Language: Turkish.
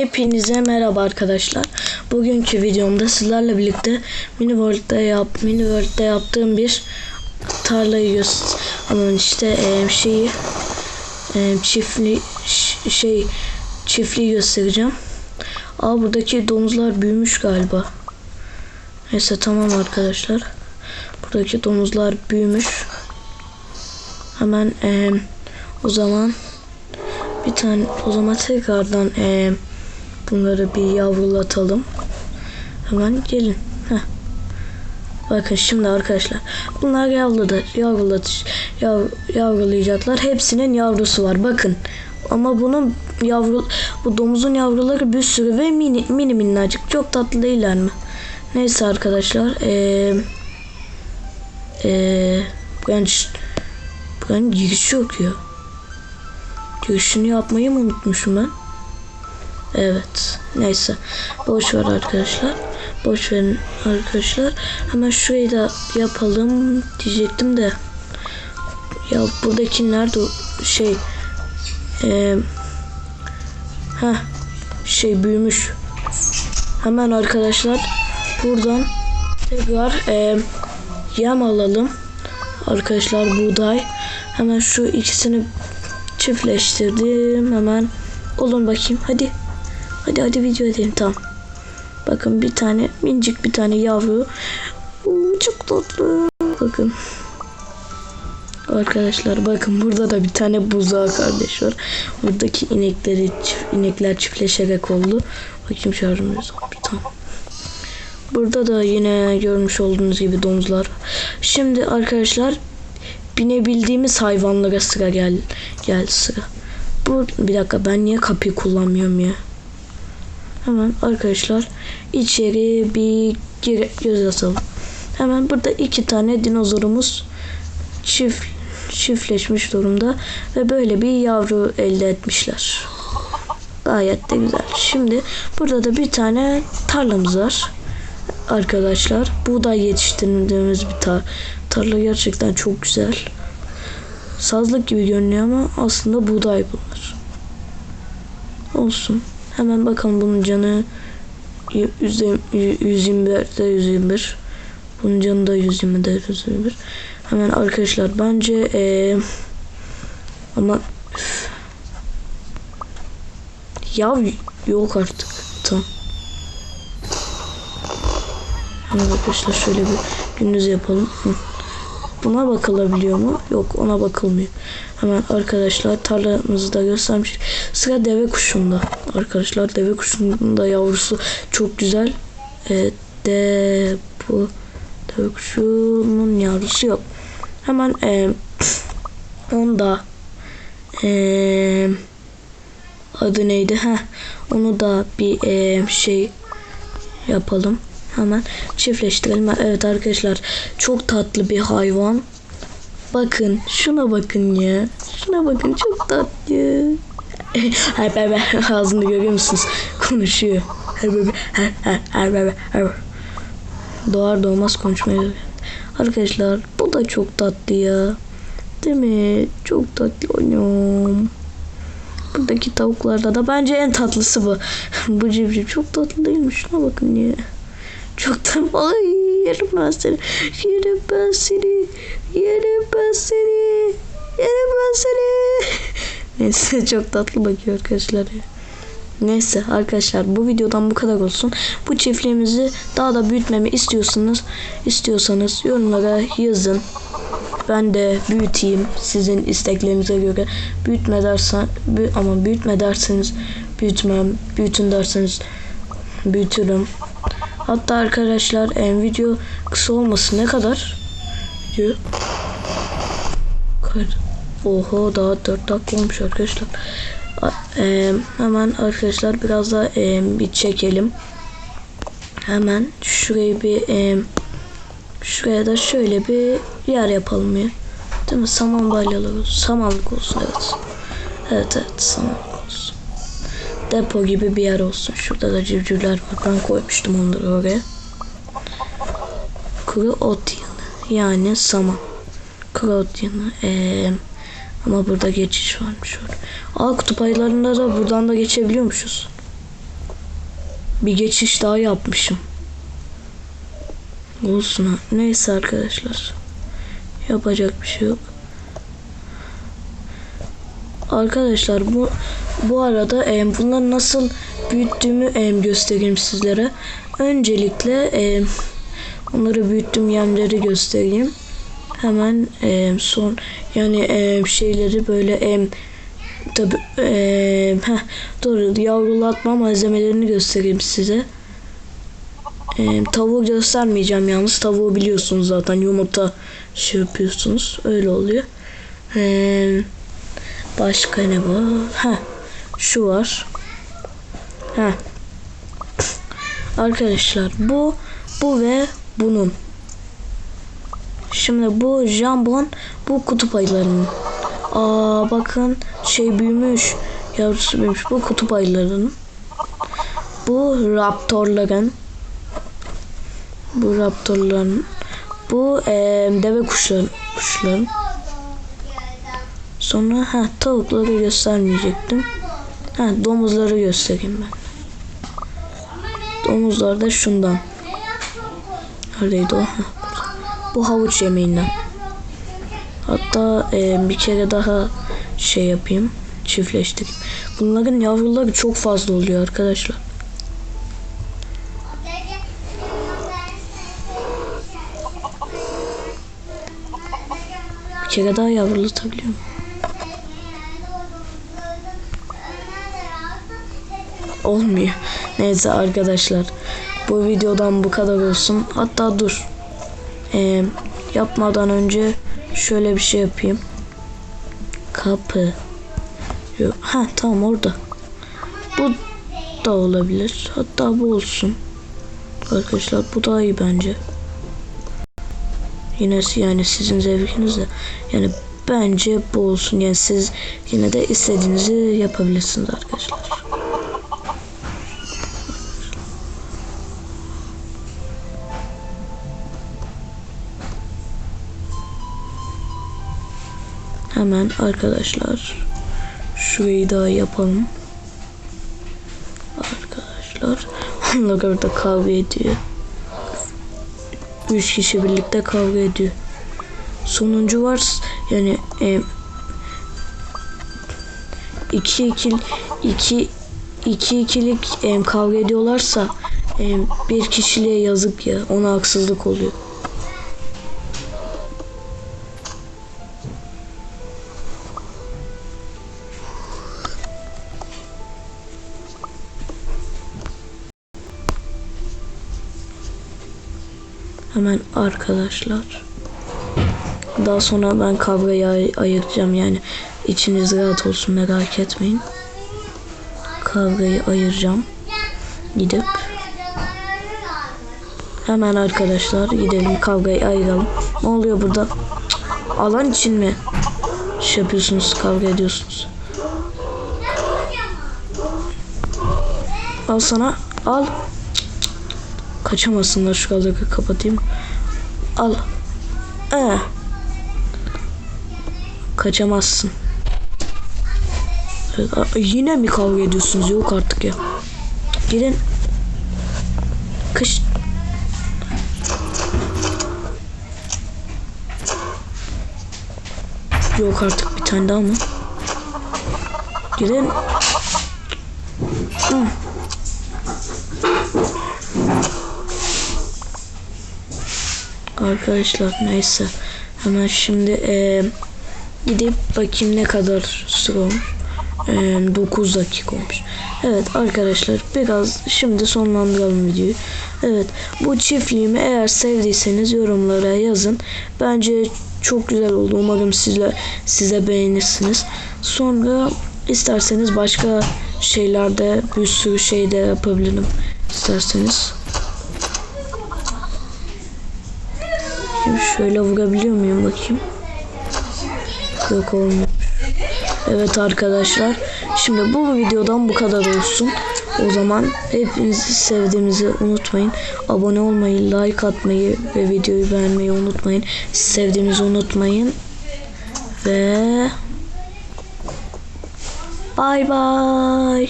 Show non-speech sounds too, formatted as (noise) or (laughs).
Hepinize merhaba arkadaşlar. Bugünkü videomda sizlerle birlikte Mini World'da yap Mini World'da yaptığım bir tarlayı göster ama işte e, şeyi e, çiftli şey çiftliği göstereceğim. Aa buradaki domuzlar büyümüş galiba. Neyse tamam arkadaşlar. Buradaki domuzlar büyümüş. Hemen e, o zaman bir tane o zaman tekrardan e, bunları bir yavrulatalım. Hemen gelin. Heh. Bakın şimdi arkadaşlar. Bunlar yavruladı. Yavrulat, yav, yavrulayacaklar. Hepsinin yavrusu var. Bakın. Ama bunun yavru bu domuzun yavruları bir sürü ve mini mini minnacık. Çok tatlı değiller mi? Neyse arkadaşlar. Eee eee ben ben giriş yok ya. Girişini yapmayı mı unutmuşum ben? Evet. Neyse. Boş ver arkadaşlar. Boş verin arkadaşlar. Hemen şurayı da yapalım diyecektim de. Ya buradaki nerede şey eee ha şey büyümüş. Hemen arkadaşlar buradan tekrar eee yem alalım. Arkadaşlar buğday. Hemen şu ikisini çiftleştirdim. Hemen olun bakayım. Hadi. Hadi hadi video edelim. Tamam. Bakın bir tane minicik bir tane yavru. Oo, çok tatlı. Bakın. Arkadaşlar bakın burada da bir tane buzağı kardeş var. Buradaki inekleri inekler çiftleşerek oldu. Bakayım şarjımız. Tamam. Burada da yine görmüş olduğunuz gibi domuzlar. Şimdi arkadaşlar binebildiğimiz hayvanlara sıra gel geldi sıra. Bu bir dakika ben niye kapıyı kullanmıyorum ya? Hemen arkadaşlar içeri bir gir göz atalım. Hemen burada iki tane dinozorumuz çift çiftleşmiş durumda ve böyle bir yavru elde etmişler. Gayet de güzel. Şimdi burada da bir tane tarlamız var. Arkadaşlar buğday yetiştirdiğimiz bir tar tarla gerçekten çok güzel. Sazlık gibi görünüyor ama aslında buğday bunlar. Olsun. Hemen bakalım bunun canı 121'de 121. Bunun canı da 120'de 121. Hemen arkadaşlar bence ee, ama ya yok artık. Tamam. Hemen arkadaşlar şöyle bir gündüz yapalım. Hı. Buna bakılabiliyor mu? Yok ona bakılmıyor. Hemen arkadaşlar tarlamızı da göstermiş. Sıra deve kuşunda. Arkadaşlar deve kuşunun da yavrusu çok güzel. Evet, de bu deve kuşunun yavrusu yok. Hemen e, onda e, adı neydi? Heh, onu da bir e, şey yapalım. Hemen çiftleştirelim. Evet arkadaşlar çok tatlı bir hayvan. Bakın şuna bakın ya. Şuna bakın çok tatlı. (laughs) Her bebe ağzını görüyor musunuz? Konuşuyor. Her bebe her her her bebe. Doğar doğmaz konuşmaya. Arkadaşlar bu da çok tatlı ya. Değil mi? Çok tatlı oynuyorum. Buradaki tavuklarda da bence en tatlısı bu. (laughs) bu civciv çok tatlı değilmiş. Şuna bakın ya. Çok da ay yerim ben seni. Yerim ben seni. Yerim ben seni. Yerim ben seni. (laughs) Neyse çok tatlı bakıyor arkadaşlar. Neyse arkadaşlar bu videodan bu kadar olsun. Bu çiftliğimizi daha da büyütmemi istiyorsanız istiyorsanız yorumlara yazın. Ben de büyüteyim sizin isteklerinize göre. Büyütme dersen bü- ama büyütme derseniz büyütmem. Büyütün derseniz büyütürüm. Hatta arkadaşlar en video kısa olması ne kadar? Video. Oho daha 4 dakika olmuş arkadaşlar. A- e, hemen arkadaşlar biraz da e, bir çekelim. Hemen şurayı bir e, şuraya da şöyle bir yer yapalım ya. Değil mi? Saman balyaları. Samanlık olsun evet. Evet evet olsun. Depo gibi bir yer olsun. Şurada da civcivler var. Ben koymuştum onları oraya. Kuru ot yığını. Yani saman. Kuru ot yığını. Ee, ama burada geçiş varmış. Aa kutup ayılarında da buradan da geçebiliyormuşuz. bir geçiş daha yapmışım. Olsun ha. Neyse arkadaşlar. Yapacak bir şey yok. Arkadaşlar bu bu arada e, bunları nasıl büyüttüğümü e, göstereyim sizlere. Öncelikle e, onları büyüttüğüm yerleri göstereyim. Hemen e, son yani e, şeyleri böyle e, tabi e, heh, doğru yavrulatma malzemelerini göstereyim size. E, tavuğu göstermeyeceğim yalnız. Tavuğu biliyorsunuz zaten yumurta şey yapıyorsunuz. Öyle oluyor. E, başka ne var? Ha, şu var. Ha. Arkadaşlar bu bu ve bunun. Şimdi bu jambon bu kutup ayılarının. Aa bakın şey büyümüş. Yavrusu büyümüş. Bu kutup ayılarının. Bu raptorların. Bu raptorların. Bu eee, deve kuşların. kuşların. Sonra ha tavukları göstermeyecektim. Ha domuzları göstereyim ben. Domuzlar da şundan. Neredeydi o? Ha. Bu havuç yemeğinden. Hatta e, bir kere daha şey yapayım. Çiftleştireyim. Bunların yavruları çok fazla oluyor arkadaşlar. Bir kere daha yavrulatabiliyorum. Olmuyor. Neyse arkadaşlar. Bu videodan bu kadar olsun. Hatta dur. Ee, yapmadan önce şöyle bir şey yapayım. Kapı. Ha tamam orada. Bu da olabilir. Hatta bu olsun. Arkadaşlar bu daha iyi bence. Yine yani sizin zevkiniz de. Yani bence bu olsun. Yani siz yine de istediğinizi yapabilirsiniz arkadaşlar. Hemen arkadaşlar şurayı daha yapalım. Arkadaşlar (laughs) onlar orada kavga ediyor. Üç kişi birlikte kavga ediyor. Sonuncu var yani e, iki ikil iki iki ikilik e, kavga ediyorlarsa e, bir kişiliğe yazık ya ona haksızlık oluyor. Hemen arkadaşlar. Daha sonra ben kavgayı ay- ayıracağım yani. içiniz rahat olsun merak etmeyin. Kavgayı ayıracağım. Gidip hemen arkadaşlar gidelim kavgayı ayıralım. Ne oluyor burada? Cık, Alan için mi? Şey yapıyorsunuz kavga ediyorsunuz. Al sana al. Kaçamasınlar şu kazakı kapatayım. Al. Ee. Kaçamazsın. Evet, yine mi kavga ediyorsunuz? Yok artık ya. Gidin. Kış. Yok artık bir tane daha mı? Gidin. Hı. Arkadaşlar neyse hemen şimdi e, gidip bakayım ne kadar süre olmuş. E, 9 dakika olmuş. Evet arkadaşlar biraz şimdi sonlandıralım videoyu. Evet bu çiftliğimi eğer sevdiyseniz yorumlara yazın. Bence çok güzel oldu. Umarım sizler size beğenirsiniz. Sonra isterseniz başka şeylerde bir sürü şey de yapabilirim isterseniz. Şimdi şöyle vurabiliyor muyum bakayım. Yok olmuyor. Evet arkadaşlar. Şimdi bu videodan bu kadar olsun. O zaman hepinizi sevdiğimizi unutmayın. Abone olmayı, like atmayı ve videoyu beğenmeyi unutmayın. Sevdiğimizi unutmayın. Ve Bye bye.